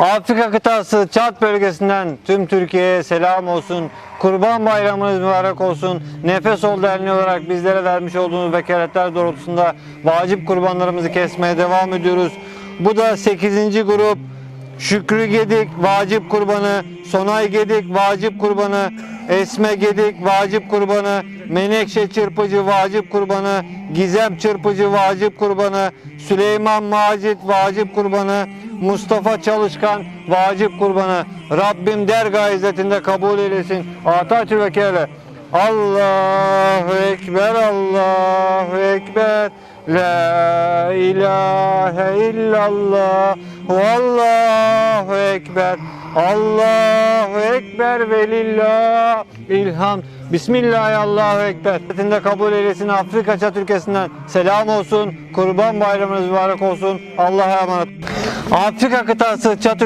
Afrika kıtası Çat bölgesinden tüm Türkiye'ye selam olsun. Kurban bayramınız mübarek olsun. Nefes Ol Derneği olarak bizlere vermiş olduğunuz vekaletler doğrultusunda vacip kurbanlarımızı kesmeye devam ediyoruz. Bu da 8. grup. Şükrü Gedik vacip kurbanı, Sonay Gedik vacip kurbanı, Esme Gedik vacip kurbanı, Menekşe Çırpıcı vacip kurbanı, Gizem Çırpıcı vacip kurbanı, Süleyman Macit vacip kurbanı, Mustafa Çalışkan vacip kurbanı. Rabbim dergah izzetinde kabul eylesin. Ataçı vekile. Allahu Ekber, Allahu Ekber. La ilahe illallah. Vallahu Ekber. Allahu Ekber ve lillah ilham. Bismillah Allahu kabul eylesin Afrika Çat. Selam olsun. Kurban bayramınız mübarek olsun. Allah'a emanet. Afrika kıtası Çat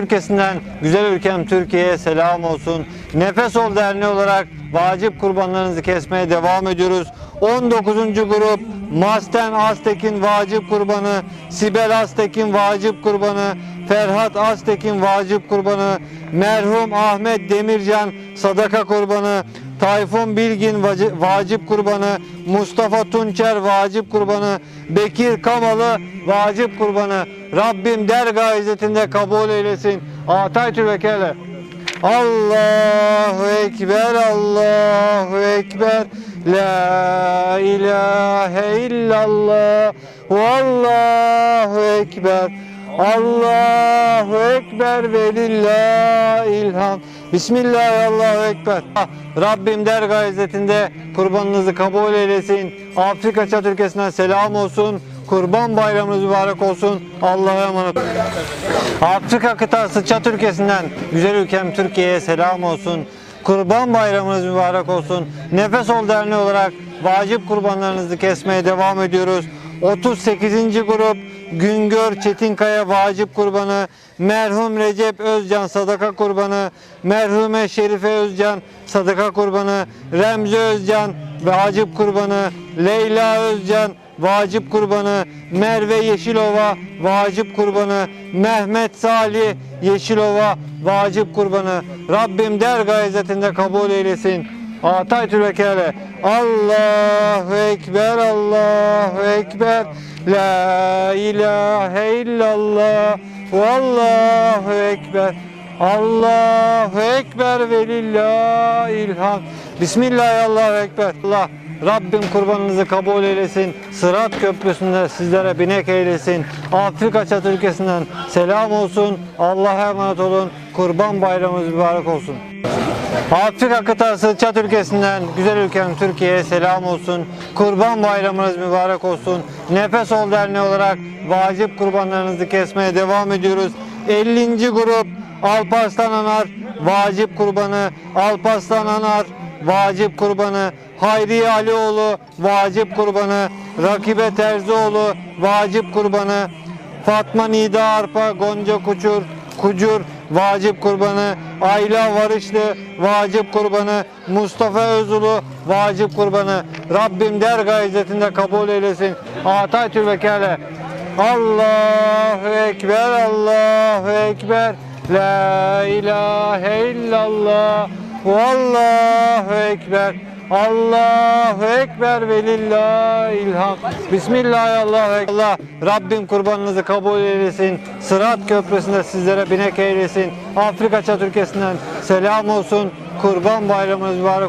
güzel ülkem Türkiye'ye selam olsun. Nefes Ol Derneği olarak vacip kurbanlarınızı kesmeye devam ediyoruz. 19. grup Masten Aztekin vacip kurbanı, Sibel Aztekin vacip kurbanı, Ferhat Aztekin vacip kurbanı, merhum Ahmet Demircan sadaka kurbanı, Tayfun Bilgin vaci- vacip kurbanı, Mustafa Tunçer vacip kurbanı, Bekir Kamalı vacip kurbanı. Rabbim dergah izzetinde kabul eylesin. Ataytül vekele. Allahu Ekber, Allahu Ekber. La ilahe illallah. Vallahu Ekber. Allahu Ekber ve lillah ilham. Bismillah Allahu Ekber. Rabbim dergah izzetinde kurbanınızı kabul eylesin. Afrika Çat selam olsun. Kurban bayramınız mübarek olsun. Allah'a emanet. Afrika kıtası Çat ülkesinden güzel ülkem Türkiye'ye selam olsun. Kurban bayramınız mübarek olsun. Nefes Ol Derneği olarak vacip kurbanlarınızı kesmeye devam ediyoruz. 38. grup Güngör Çetinkaya vacip kurbanı, merhum Recep Özcan sadaka kurbanı, merhume Şerife Özcan sadaka kurbanı, Remzi Özcan vacip kurbanı, Leyla Özcan vacip kurbanı, Merve Yeşilova vacip kurbanı, Mehmet Salih Yeşilova vacip kurbanı. Rabbim dergah izzetinde kabul eylesin. Ataytül vekale. Allahu Ekber, Allahu Ekber. La ilahe illallah. Vallahu Ekber. Allahu Ekber ve ilham. Bismillah Allahu Ekber. Allah Rabbim kurbanınızı kabul eylesin. Sırat köprüsünde sizlere binek eylesin. Afrika çat ülkesinden selam olsun. Allah'a emanet olun. Kurban bayramınız mübarek olsun. Afrika kıtası Çat ülkesinden güzel ülkem Türkiye'ye selam olsun. Kurban bayramınız mübarek olsun. Nefes Ol Derneği olarak vacip kurbanlarınızı kesmeye devam ediyoruz. 50. grup Alparslan Anar vacip kurbanı. Alparslan Anar vacip kurbanı. Hayriye Alioğlu vacip kurbanı. Rakibe Terzioğlu vacip kurbanı. Fatma Nida Arpa Gonca Kuçur Kucur vacip kurbanı, Ayla Varışlı vacip kurbanı, Mustafa Özulu vacip kurbanı. Rabbim dergah izzetinde kabul eylesin. Ataytül vekale. Allahu Ekber, Allahu Ekber. La ilahe illallah. Vallahu Ekber. Allahu Ekber ve lillah ilham. Bismillah Allahu Ekber. Allah Rabbim kurbanınızı kabul eylesin. Sırat köprüsünde sizlere binek eylesin. Afrika Çat ülkesinden selam olsun. Kurban bayramınız mübarek.